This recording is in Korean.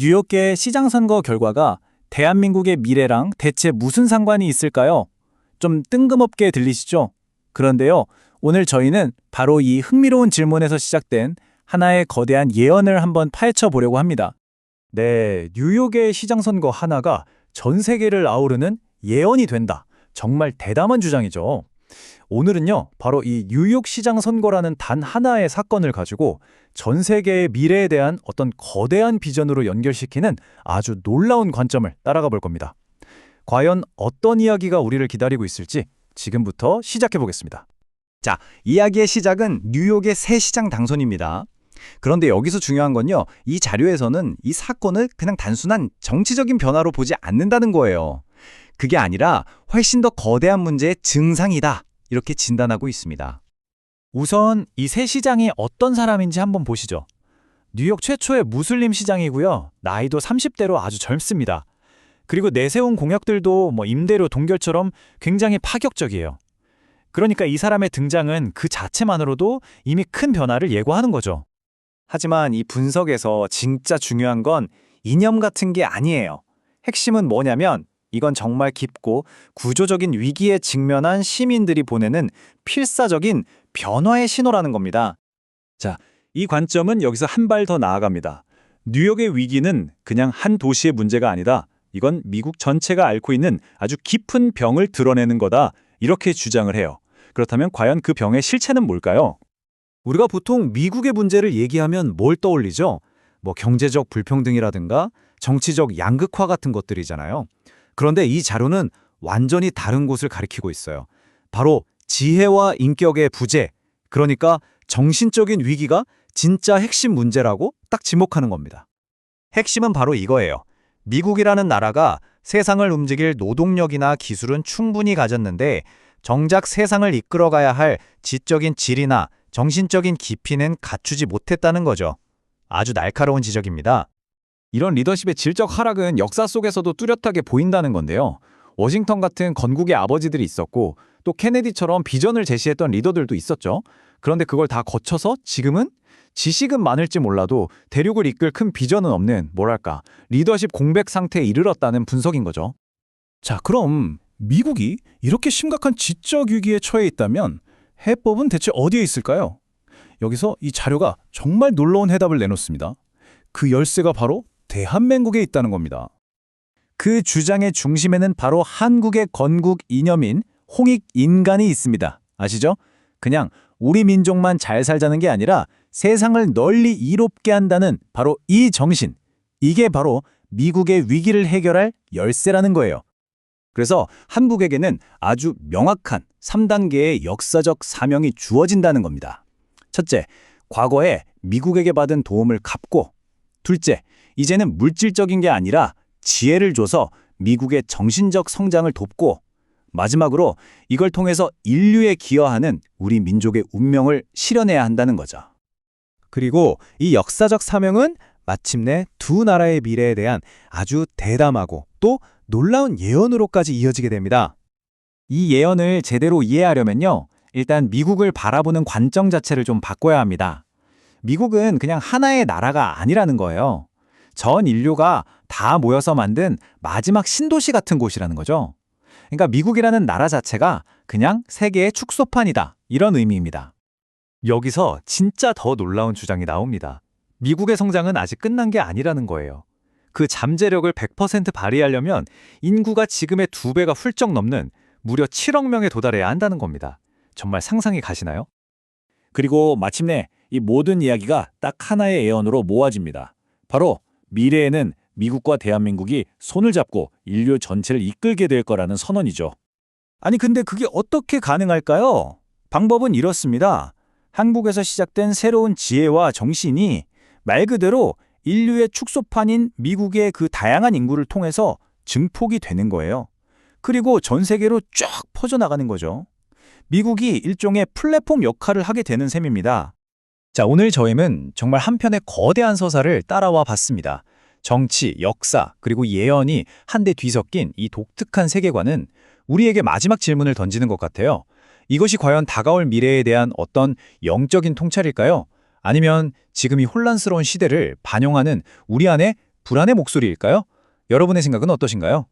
뉴욕의 시장 선거 결과가 대한민국의 미래랑 대체 무슨 상관이 있을까요? 좀 뜬금없게 들리시죠? 그런데요, 오늘 저희는 바로 이 흥미로운 질문에서 시작된 하나의 거대한 예언을 한번 파헤쳐 보려고 합니다. 네, 뉴욕의 시장 선거 하나가 전 세계를 아우르는 예언이 된다. 정말 대담한 주장이죠. 오늘은요, 바로 이 뉴욕 시장 선거라는 단 하나의 사건을 가지고 전 세계의 미래에 대한 어떤 거대한 비전으로 연결시키는 아주 놀라운 관점을 따라가 볼 겁니다. 과연 어떤 이야기가 우리를 기다리고 있을지 지금부터 시작해 보겠습니다. 자, 이야기의 시작은 뉴욕의 새 시장 당선입니다. 그런데 여기서 중요한 건요, 이 자료에서는 이 사건을 그냥 단순한 정치적인 변화로 보지 않는다는 거예요. 그게 아니라 훨씬 더 거대한 문제의 증상이다. 이렇게 진단하고 있습니다. 우선 이 새 시장이 어떤 사람인지 한번 보시죠. 뉴욕 최초의 무슬림 시장이고요. 나이도 30대로 아주 젊습니다. 그리고 내세운 공약들도 뭐 임대료 동결처럼 굉장히 파격적이에요. 그러니까 이 사람의 등장은 그 자체만으로도 이미 큰 변화를 예고하는 거죠. 하지만 이 분석에서 진짜 중요한 건 이념 같은 게 아니에요. 핵심은 뭐냐면 이건 정말 깊고 구조적인 위기에 직면한 시민들이 보내는 필사적인 변화의 신호라는 겁니다. 자, 이 관점은 여기서 한 발 더 나아갑니다. 뉴욕의 위기는 그냥 한 도시의 문제가 아니다. 이건 미국 전체가 앓고 있는 아주 깊은 병을 드러내는 거다. 이렇게 주장을 해요. 그렇다면 과연 그 병의 실체는 뭘까요? 우리가 보통 미국의 문제를 얘기하면 뭘 떠올리죠? 뭐 경제적 불평등이라든가 정치적 양극화 같은 것들이잖아요. 그런데 이 자료는 완전히 다른 곳을 가리키고 있어요. 바로 지혜와 인격의 부재, 그러니까 정신적인 위기가 진짜 핵심 문제라고 딱 지목하는 겁니다. 핵심은 바로 이거예요. 미국이라는 나라가 세상을 움직일 노동력이나 기술은 충분히 가졌는데 정작 세상을 이끌어가야 할 지적인 질이나 정신적인 깊이는 갖추지 못했다는 거죠. 아주 날카로운 지적입니다. 이런 리더십의 질적 하락은 역사 속에서도 뚜렷하게 보인다는 건데요. 워싱턴 같은 건국의 아버지들이 있었고 또 케네디처럼 비전을 제시했던 리더들도 있었죠. 그런데 그걸 다 거쳐서 지금은 지식은 많을지 몰라도 대륙을 이끌 큰 비전은 없는 뭐랄까 리더십 공백 상태에 이르렀다는 분석인 거죠. 자, 그럼 미국이 이렇게 심각한 지적 위기에 처해 있다면 해법은 대체 어디에 있을까요? 여기서 이 자료가 정말 놀라운 해답을 내놓습니다. 그 열쇠가 바로 대한민국에 있다는 겁니다. 그 주장의 중심에는 바로 한국의 건국 이념인 홍익 인간이 있습니다. 아시죠? 그냥 우리 민족만 잘 살자는 게 아니라 세상을 널리 이롭게 한다는 바로 이 정신. 이게 바로 미국의 위기를 해결할 열쇠라는 거예요. 그래서 한국에게는 아주 명확한 3단계의 역사적 사명이 주어진다는 겁니다. 첫째, 과거에 미국에게 받은 도움을 갚고 둘째, 이제는 물질적인 게 아니라 지혜를 줘서 미국의 정신적 성장을 돕고 마지막으로 이걸 통해서 인류에 기여하는 우리 민족의 운명을 실현해야 한다는 거죠. 그리고 이 역사적 사명은 마침내 두 나라의 미래에 대한 아주 대담하고 또 놀라운 예언으로까지 이어지게 됩니다. 이 예언을 제대로 이해하려면요. 일단 미국을 바라보는 관점 자체를 좀 바꿔야 합니다. 미국은 그냥 하나의 나라가 아니라는 거예요. 전 인류가 다 모여서 만든 마지막 신도시 같은 곳이라는 거죠. 그러니까 미국이라는 나라 자체가 그냥 세계의 축소판이다. 이런 의미입니다. 여기서 진짜 더 놀라운 주장이 나옵니다. 미국의 성장은 아직 끝난 게 아니라는 거예요. 그 잠재력을 100% 발휘하려면 인구가 지금의 두 배가 훌쩍 넘는 무려 7억 명에 도달해야 한다는 겁니다. 정말 상상이 가시나요? 그리고 마침내 이 모든 이야기가 딱 하나의 예언으로 모아집니다. 바로 미래에는 미국과 대한민국이 손을 잡고 인류 전체를 이끌게 될 거라는 선언이죠. 아니 근데 그게 어떻게 가능할까요? 방법은 이렇습니다. 한국에서 시작된 새로운 지혜와 정신이 말 그대로 인류의 축소판인 미국의 그 다양한 인구를 통해서 증폭이 되는 거예요. 그리고 전 세계로 쫙 퍼져나가는 거죠. 미국이 일종의 플랫폼 역할을 하게 되는 셈입니다. 자, 오늘 저희는 정말 한편의 거대한 서사를 따라와 봤습니다. 정치, 역사, 그리고 예언이 한데 뒤섞인 이 독특한 세계관은 우리에게 마지막 질문을 던지는 것 같아요. 이것이 과연 다가올 미래에 대한 어떤 영적인 통찰일까요? 아니면 지금 이 혼란스러운 시대를 반영하는 우리 안에 불안의 목소리일까요? 여러분의 생각은 어떠신가요?